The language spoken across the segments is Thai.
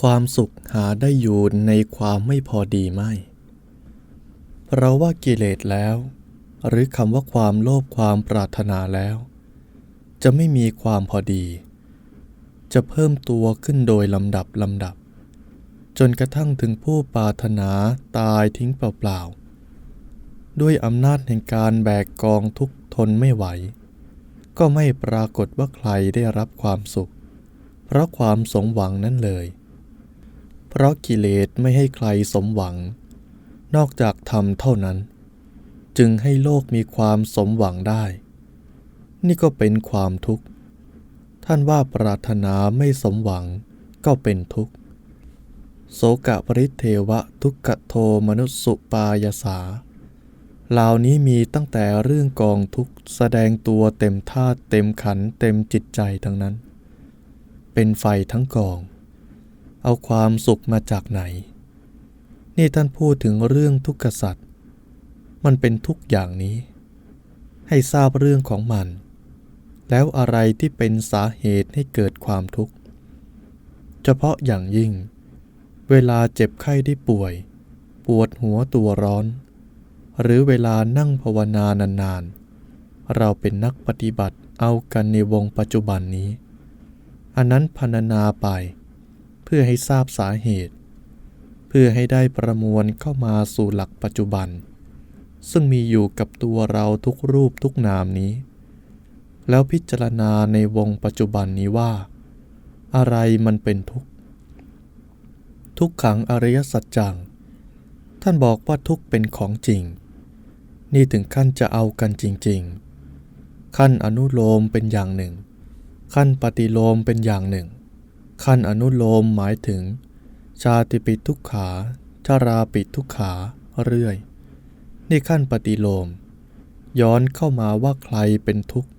ความสุขหาได้อยู่ในความไม่พอดีไม่เพราะว่ากิเลสแล้ว หรือคำว่าความโลภความปรารถนาแล้ว จะไม่มีความพอดี จะเพิ่มตัวขึ้นโดยลำดับลำดับ จนกระทั่งถึงผู้ปรารถนาตายทิ้งเปล่าๆ ด้วยอำนาจแห่งการแบกกองทุกทนไม่ไหว ก็ไม่ปรากฏว่าใครได้รับความสุข เพราะความสมหวังนั่นเลย เพราะกิเลสไม่ให้ใครสมหวัง นอกจากทำเท่านั้น จึงให้โลกมีความสมหวังได้ นี่ก็เป็นความทุกข์ ท่านว่าปรารถนาไม่สมหวังก็เป็นทุกข์ โสกะปริเทวะทุกขโทมนุสสุปายาสาเหล่านี้มีตั้งแต่เรื่องกองทุกข์แสดงตัวเต็มธาตุเต็มขันเต็มจิตใจทั้งนั้น เป็นไฟทั้งกอง เอาความสุขมาจากไหน นี่ท่านพูดถึงเรื่องทุกขสัตว์มันเป็นทุกอย่างนี้ ให้ทราบเรื่องของมัน แล้วอะไรที่เป็นสาเหตุให้เกิดความทุกข์ เฉพาะอย่างยิ่ง เวลาเจ็บไข้ได้ป่วย ปวดหัวตัวร้อน หรือเวลานั่งภาวนานานๆ เราเป็นนักปฏิบัติเอากันในวงปัจจุบันนี้ อันนั้นพรรณนาไป พื่อให้ทราบสาเหตุ เพื่อให้ได้ประมวลเข้ามาสู่หลักปัจจุบัน ซึ่งมีอยู่กับตัวเราทุกรูปทุกนามนี้ แล้วพิจารณาในวงปัจจุบันนี้ว่า อะไรมันเป็นทุกข์ ทุกขังอริยสัจจัง ท่านบอกว่าทุกข์เป็นของจริง นี่ถึงขั้นจะเอากันจริง ๆ ขั้นอนุโลมเป็นอย่างหนึ่ง ขั้นปฏิโลมเป็นอย่างหนึ่ง ขั้นอนุโลมหมายถึง ชาติปิทุกขา ชาราปิทุกขาเรื่อย นี่ขั้นปฏิโลม ย้อนเข้ามาว่าใครเป็นทุกข์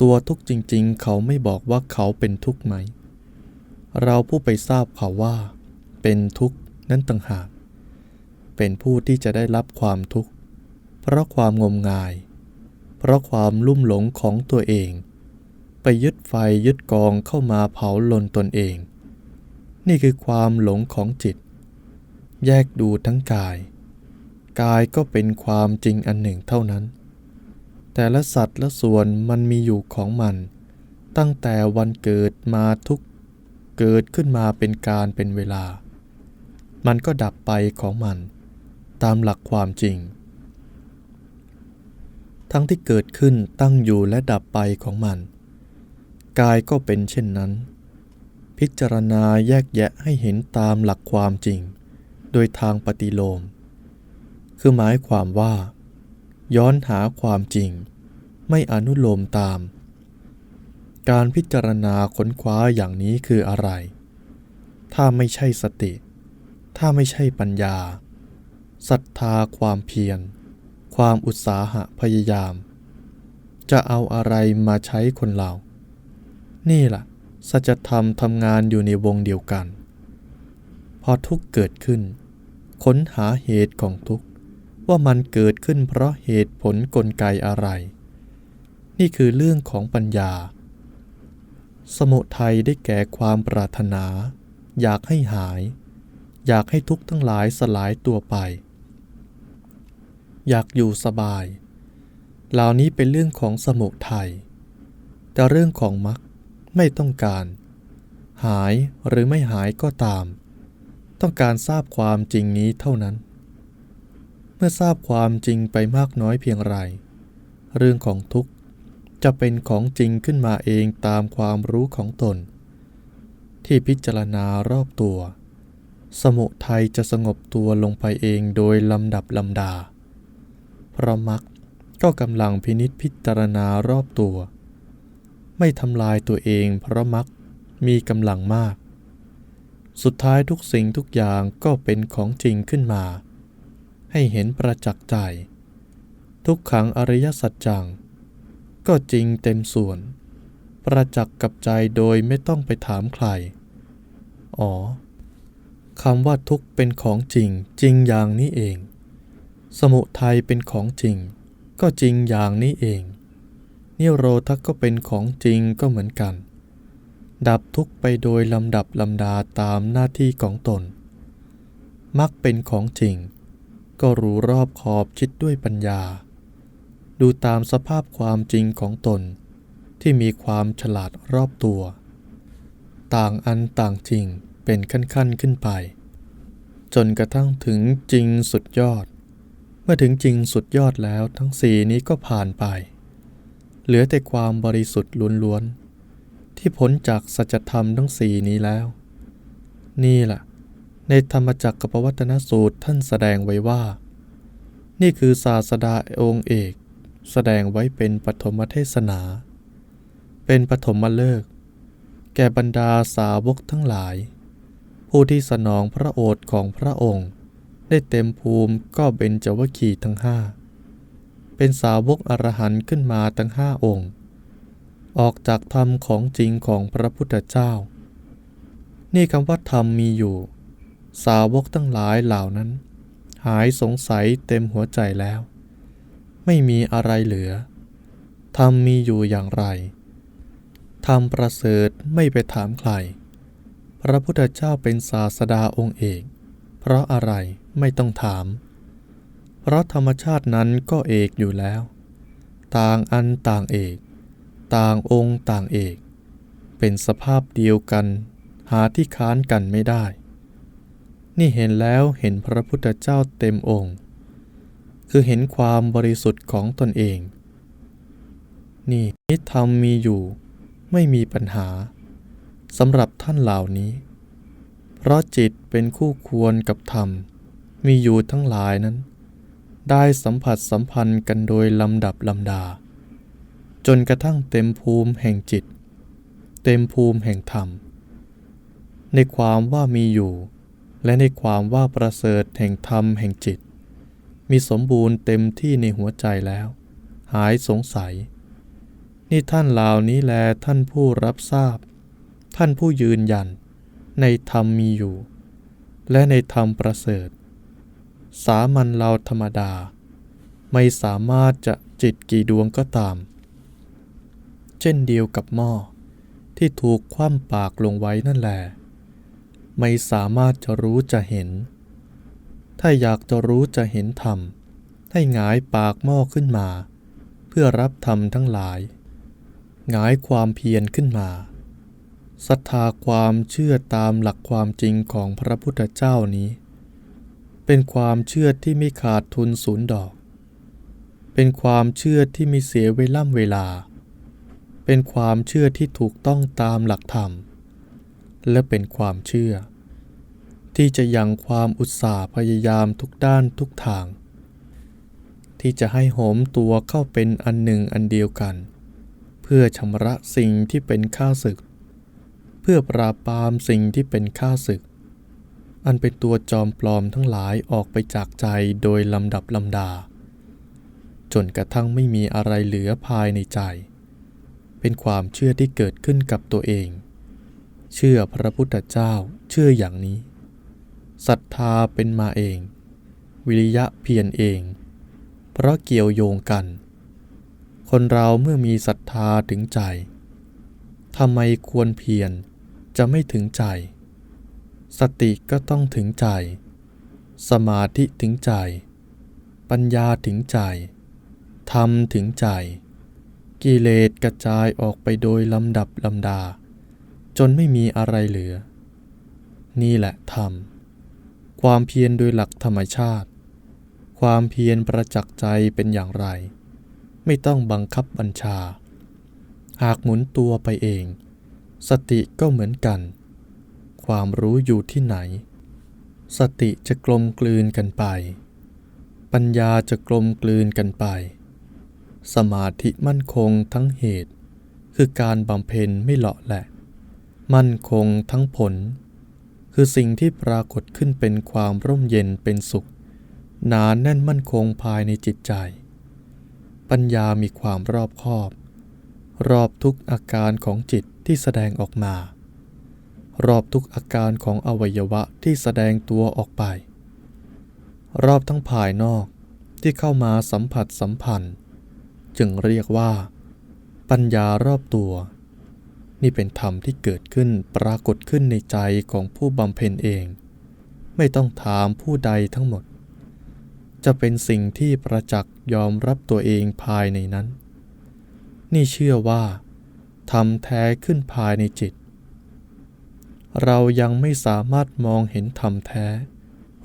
ตัวทุกข์จริงๆ เขาไม่บอกว่าเขาเป็นทุกข์ไหม เราผู้ไปทราบเขาว่า เป็นทุกข์นั้นต่างหาก เป็นผู้ที่จะได้รับความทุกข์ เพราะความงมงาย เพราะความลุ่มหลงของตัวเอง ไปยึดไฟยึดกองเข้ามาเผาลนตนเอง นี่คือความหลงของจิต แยกดูทั้งกาย กายก็เป็นความจริงอันหนึ่งเท่านั้น แต่ละสัตว์ละส่วนมันมีอยู่ของมัน ตั้งแต่วันเกิดมาทุกเกิดขึ้นมาเป็นการเป็นเวลา มันก็ดับไปของมัน ตามหลักความจริง ทั้งที่เกิดขึ้นตั้งอยู่และดับไปของมัน กายก็เป็นเช่นนั้น พิจารณาแยกแยะให้เห็นตามหลักความจริง โดยทางปฏิโลม คือหมายความว่า ย้อนหาความจริง ไม่อนุโลมตาม การพิจารณาค้นคว้าอย่างนี้คืออะไร ถ้าไม่ใช่สติ ถ้าไม่ใช่ปัญญาศรัทธาความเพียร ความอุตสาหะพยายาม จะเอาอะไรมาใช้คนเรา นี่ล่ะ สัจธรรมทำงานอยู่ในวงเดียวกัน พอทุกเกิดขึ้น ค้นหาเหตุของทุกว่ามันเกิดขึ้นเพราะเหตุผลกลไกอะไร นี่คือเรื่องของปัญญา สมุทัยได้แก่ความปรารถนา อยากให้หาย อยากให้ทุกข์ทั้งหลายสลายตัวไป อยากอยู่สบาย เหล่านี้เป็นเรื่องของสมุทัยแต่เรื่องของมรรค ไม่ต้องการ หายหรือไม่หายก็ตาม ต้องการทราบความจริงนี้เท่านั้น เมื่อทราบความจริงไปมากน้อยเพียงไร เรื่องของทุกข์จะเป็นของจริงขึ้นมาเองตามความรู้ของตน ที่พิจารณารอบตัว สมุทัยจะสงบตัวลงไปเองโดยลำดับลำดา เพราะมรรคก็กำลังพินิษพิจารณารอบตัว ไม่ทำลายตัวเองเพราะมรรคมีกำลังมาก สุดท้ายทุกสิ่งทุกอย่างก็เป็นของจริงขึ้นมา ให้เห็นประจักษ์ใจ ทุกขังอริยสัจจัง ก็จริงเต็มส่วน ประจักษ์กับใจโดยไม่ต้องไปถามใคร อ๋อคำว่าทุกเป็นของจริงจริงอย่างนี้เอง สมุทัยเป็นของจริง ก็จริงอย่างนี้เอง นิโรธก็เป็นของจริงก็เหมือนกัน ดับทุกข์ไปโดยลำดับลำดาตามหน้าที่ของตน มักเป็นของจริง ก็รู้รอบขอบคิดด้วยปัญญา ดูตามสภาพความจริงของตน ที่มีความฉลาดรอบตัว ต่างอันต่างจริงเป็นขั้นๆขึ้นไป จนกระทั่งถึงจริงสุดยอด เมื่อถึงจริงสุดยอดแล้วทั้งสี่นี้ก็ผ่านไป เหลือแต่ความบริสุทธิ์ล้วนๆ ที่พ้นจากสัจธรรมทั้งสี่นี้แล้ว นี่แหละในธรรมจักรกับปวัตนสูตรท่านแสดงไว้ว่า นี่คือศาสดาองค์เอก แสดงไว้เป็นปฐมเทศนา เป็นปฐมฤกษ์แก่บรรดาสาวกทั้งหลาย ผู้ที่สนองพระโอษฐ์ของพระองค์ ได้เต็มภูมิก็เป็นจวคีทั้งห้า เป็นสาวกอรหันต์ขึ้นมาทั้งห้าองค์ ออกจากธรรมของจริงของพระพุทธเจ้า นี่คำว่าธรรมมีอยู่ สาวกทั้งหลายเหล่านั้น หายสงสัยเต็มหัวใจแล้ว ไม่มีอะไรเหลือธรรมมีอยู่อย่างไรธรรมประเสริฐไม่ไปถามใคร พระพุทธเจ้าเป็นศาสดาองค์เอก เพราะอะไรไม่ต้องถาม เพราะธรรมชาตินั้นก็เอกอยู่แล้ว ต่างอันต่างเอก ต่างองค์ต่างเอก เป็นสภาพเดียวกัน หาที่ค้านกันไม่ได้ นี่เห็นแล้วเห็นพระพุทธเจ้าเต็มองค์ คือเห็นความบริสุทธิ์ของตนเอง นี่นิธรรมมีอยู่ ไม่มีปัญหาสำหรับท่านเหล่านี้ เพราะจิตเป็นคู่ควรกับธรรม มีอยู่ทั้งหลายนั้น ได้สัมผัสสัมพันธ์กันโดยลำดับลำดา จนกระทั่งเต็มภูมิแห่งจิต เต็มภูมิแห่งธรรม ในความว่ามีอยู่ และในความว่าประเสริฐแห่งธรรมแห่งจิต มีสมบูรณ์เต็มที่ในหัวใจแล้ว หายสงสัย นี่ท่านเหล่านี้แลท่านผู้รับทราบ ท่านผู้ยืนยัน ในธรรมมีอยู่ และในธรรมประเสริฐ สามัญเราธรรมดา ไม่สามารถจะจิตกี่ดวงก็ตาม เช่นเดียวกับหม้อที่ถูกคว่ำปากลงไว้นั่นแหละไม่สามารถจะรู้จะเห็น ถ้าอยากจะรู้จะเห็นธรรม ให้หงายปากหม้อขึ้นมา เพื่อรับธรรมทั้งหลาย หงายความเพียรขึ้นมาศรัทธาความเชื่อตามหลักความจริงของพระพุทธเจ้านี้ เป็นความเชื่อที่ไม่ขาดทุนศูนย์ดอก เป็นความเชื่อที่ไม่เสียเวล่ำเวลา เป็นความเชื่อที่ถูกต้องตามหลักธรรม และเป็นความเชื่อ ที่จะยังความอุตสาห์พยายามทุกด้านทุกทาง ที่จะให้โหมตัวเข้าเป็นอันหนึ่งอันเดียวกัน เพื่อชำระสิ่งที่เป็นข้าศึก เพื่อปราบปรามสิ่งที่เป็นข้าศึก อันเป็นตัวจอมปลอมทั้งหลายออกไปจากใจโดยลำดับลำดา จนกระทั่งไม่มีอะไรเหลือภายในใจ เป็นความเชื่อที่เกิดขึ้นกับตัวเอง เชื่อพระพุทธเจ้าเชื่ออย่างนี้ศรัทธาเป็นมาเอง วิริยะเพียรเอง เพราะเกี่ยวโยงกัน คนเราเมื่อมีศรัทธาถึงใจทำไมควรเพียรจะไม่ถึงใจ สติก็ต้องถึงใจ สมาธิถึงใจ ปัญญาถึงใจ ธรรมถึงใจ กิเลสกระจายออกไปโดยลำดับลำดา จนไม่มีอะไรเหลือ นี่แหละธรรม ความเพียรโดยหลักธรรมชาติ ความเพียรประจักษ์ใจเป็นอย่างไร ไม่ต้องบังคับบัญชา หากหมุนตัวไปเอง สติก็เหมือนกัน ความรู้อยู่ที่ไหน สติจะกลมกลืนกันไป ปัญญาจะกลมกลืนกันไป สมาธิมั่นคงทั้งเหตุ คือการบำเพ็ญไม่เลาะแหละ มั่นคงทั้งผล คือสิ่งที่ปรากฏขึ้นเป็นความร่มเย็นเป็นสุขหนาแน่นมั่นคงภายในจิตใจ ปัญญามีความรอบคอบ รอบทุกอาการของจิตที่แสดงออกมา รอบทุกอาการของอวัยวะที่แสดงตัวออกไป รอบทั้งภายนอกที่เข้ามาสัมผัสสัมพันธ์ จึงเรียกว่า ปัญญารอบตัว นี่เป็นธรรมที่เกิดขึ้นปรากฏขึ้นในใจของผู้บำเพ็ญเอง ไม่ต้องถามผู้ใดทั้งหมด จะเป็นสิ่งที่ประจักษ์ยอมรับตัวเองภายในนั้น นี่เชื่อว่าธรรมแท้ขึ้นภายในจิต เรายังไม่สามารถมองเห็นธรรมแท้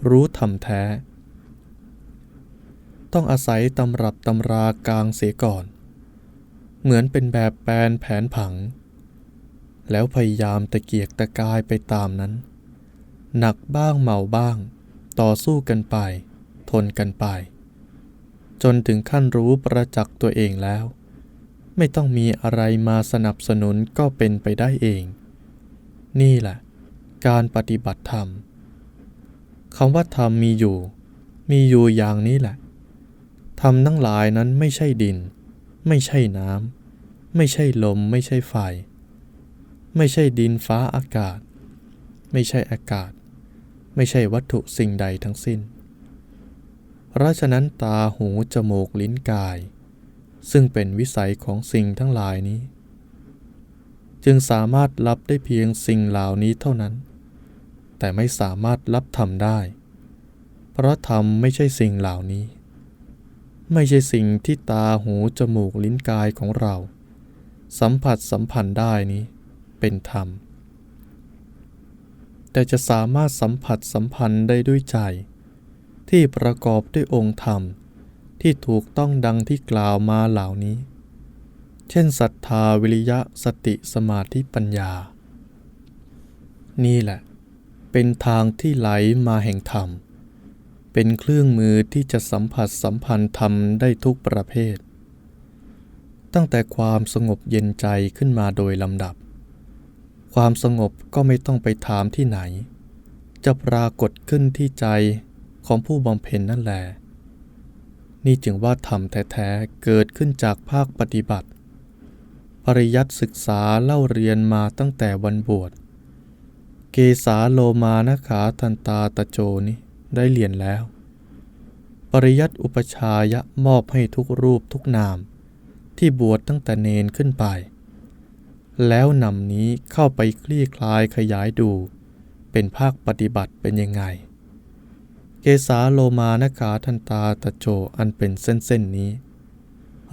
รู้ธรรมแท้ ต้องอาศัยตำรับตำรากลางเสียก่อน เหมือนเป็นแบบแปลนแผนผัง แล้วพยายามตะเกียกตะกายไปตามนั้น หนักบ้างเมาบ้าง ต่อสู้กันไป ทนกันไป จนถึงขั้นรู้ประจักษ์ตัวเองแล้ว ไม่ต้องมีอะไรมาสนับสนุนก็เป็นไปได้เอง นี่แหละ การปฏิบัติธรรมคำว่าธรรมมีอยู่ มีอยู่อย่างนี้แหละธรรมทั้งหลายนั้นไม่ใช่ดิน ไม่ใช่น้ำไม่ใช่ลม ไม่ใช่ไฟ ไม่ใช่ดินฟ้าอากาศ ไม่ใช่อากาศ ไม่ใช่วัตถุสิ่งใดทั้งสิ้น เพราะฉะนั้นตาหูจมูกลิ้นกาย ซึ่งเป็นวิสัยของสิ่งทั้งหลายนี้ จึงสามารถรับได้เพียงสิ่งเหล่านี้เท่านั้น แต่ไม่สามารถรับธรรมได้ เพราะธรรมไม่ใช่สิ่งเหล่านี้ ไม่ใช่สิ่งที่ตาหูจมูกลิ้นกายของเรา สัมผัสสัมพันธ์ได้นี้เป็นธรรม แต่จะสามารถสัมผัสสัมพันธ์ได้ด้วยใจ ที่ประกอบด้วยองค์ธรรมที่ถูกต้องดังที่กล่าวมาเหล่านี้ เช่นศรัทธาวิริยะสติสมาธิปัญญา นี่แหละ เป็นทางที่ไหลมาแห่งธรรม เป็นเครื่องมือที่จะสัมผัสสัมพันธ์ธรรมได้ทุกประเภท ตั้งแต่ความสงบเย็นใจขึ้นมาโดยลำดับ ความสงบก็ไม่ต้องไปถามที่ไหน จะปรากฏขึ้นที่ใจของผู้บำเพ็ญนั่นแหละนี่จึงว่าธรรมแท้ๆเกิดขึ้นจากภาคปฏิบัติ ปริยัติศึกษาเล่าเรียนมาตั้งแต่วันบวช เกสาโลมานะขาทันตาตะโจนี่ได้เรียนแล้ว ปริยัติอุปชายะมอบให้ทุกรูปทุกนาม ที่บวชตั้งแต่เนนขึ้นไป แล้วนำนี้เข้าไปคลี่คลายขยายดู เป็นภาคปฏิบัติเป็นยังไง เกสาโลมานขาทันตาตะโจอันเป็นเส้นเส้นนี้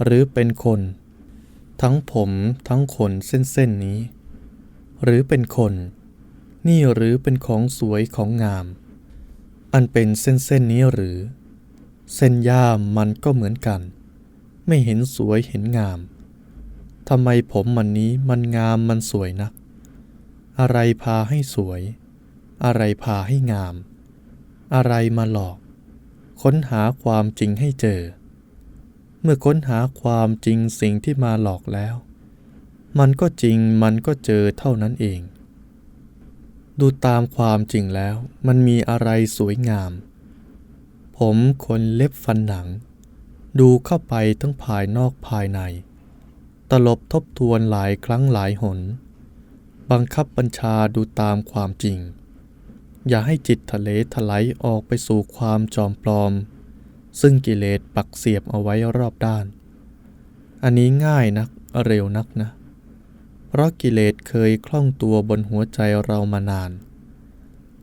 หรือเป็นคน ทั้งผมทั้งขนเส้นเส้นๆนี้ หรือเป็นคน นี่หรือเป็นของสวยของงาม อันเป็นเส้นเส้นๆนี้หรือ เส้นย่ามมันก็เหมือนกัน ไม่เห็นสวยเห็นงามทำไมผมมันนี้มันงามมันสวยนัก อะไรพาให้สวย อะไรพาให้งาม อะไรมาหลอก ค้นหาความจริงให้เจอ เมื่อค้นหาความจริงสิ่งที่มาหลอกแล้ว มันก็จริงมันก็เจอเท่านั้นเอง ดูตามความจริงแล้ว มันมีอะไรสวยงาม ผมขนเล็บฟันหนัง ดูเข้าไปทั้งภายนอกภายใน ตลบทบทวนหลายครั้งหลายหน บังคับบัญชาดูตามความจริง อย่าให้จิตทะเลถลายออกไปสู่ความจอมปลอม ซึ่งกิเลสปักเสียบเอาไว้รอบด้าน อันนี้ง่ายนักเร็วนักนะ เพราะกิเลสเคยคล่องตัวบนหัวใจเรามานาน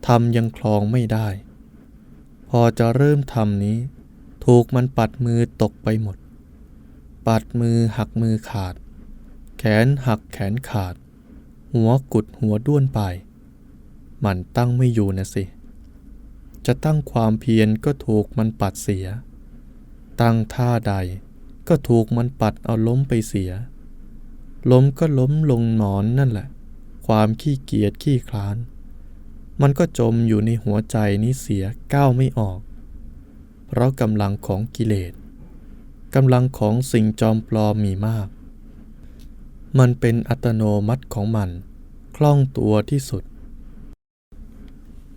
ทำยังคลองไม่ได้ พอจะเริ่มทำนี้ ถูกมันปัดมือตกไปหมด ปัดมือหักมือขาด แขนหักแขนขาด หัวกุดหัวด้วนไป มันตั้งไม่อยู่นะสิ จะตั้งความเพียรก็ถูกมันปัดเสีย ตั้งท่าใดก็ถูกมันปัดเอาล้มไปเสีย ล้มก็ล้มลงนอนนั่นแหละ ความขี้เกียจขี้คลาน มันก็จมอยู่ในหัวใจนี้เสียก้าวไม่ออก เพราะกำลังของกิเลสกำลังของสิ่งจอมปลอมมีมาก มันเป็นอัตโนมัติของมัน คล่องตัวที่สุด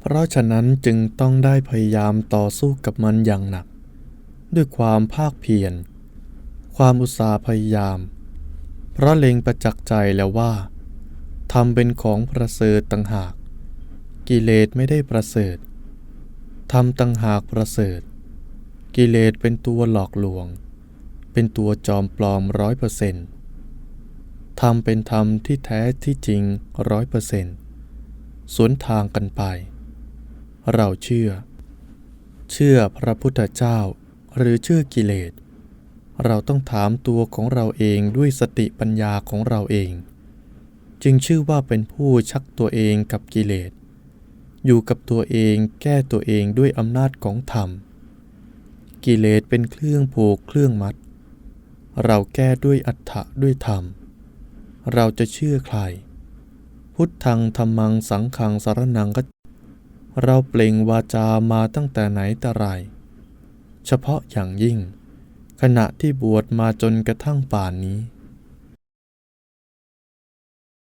เพราะฉะนั้นจึงต้องได้พยายามต่อสู้กับมันอย่างหนัก ด้วยความภาคเพียรความอุตสาห์พยายาม เพราะเล็งประจักษ์ใจแล้วว่าทำเป็นของประเสริฐต่างหาก กิเลสไม่ได้ประเสริฐทำต่างหากประเสริฐ กิเลสเป็นตัวหลอกลวง เป็นตัวจอมปลอมร้อยเปอร์เซนต์ธรรมเป็นธรรมที่แท้ที่จริงร้อยเปอร์เซนต์สวนทางกันไป เราเชื่อ เชื่อพระพุทธเจ้าหรือเชื่อกิเลส เราต้องถามตัวของเราเองด้วยสติปัญญาของเราเอง จึงชื่อว่าเป็นผู้ชักตัวเองกับกิเลส อยู่กับตัวเองแก้ตัวเองด้วยอำนาจของธรรม กิเลสเป็นเครื่องผูกเครื่องมัด เราแก้ด้วยอัฏฐะด้วยธรรม เราจะเชื่อใคร พุทธังธรรมังสังฆังสารนังก็ เราเปล่งวาจามาตั้งแต่ไหนแต่ไร เฉพาะอย่างยิ่ง ขณะที่บวชมาจนกระทั่งป่านนี้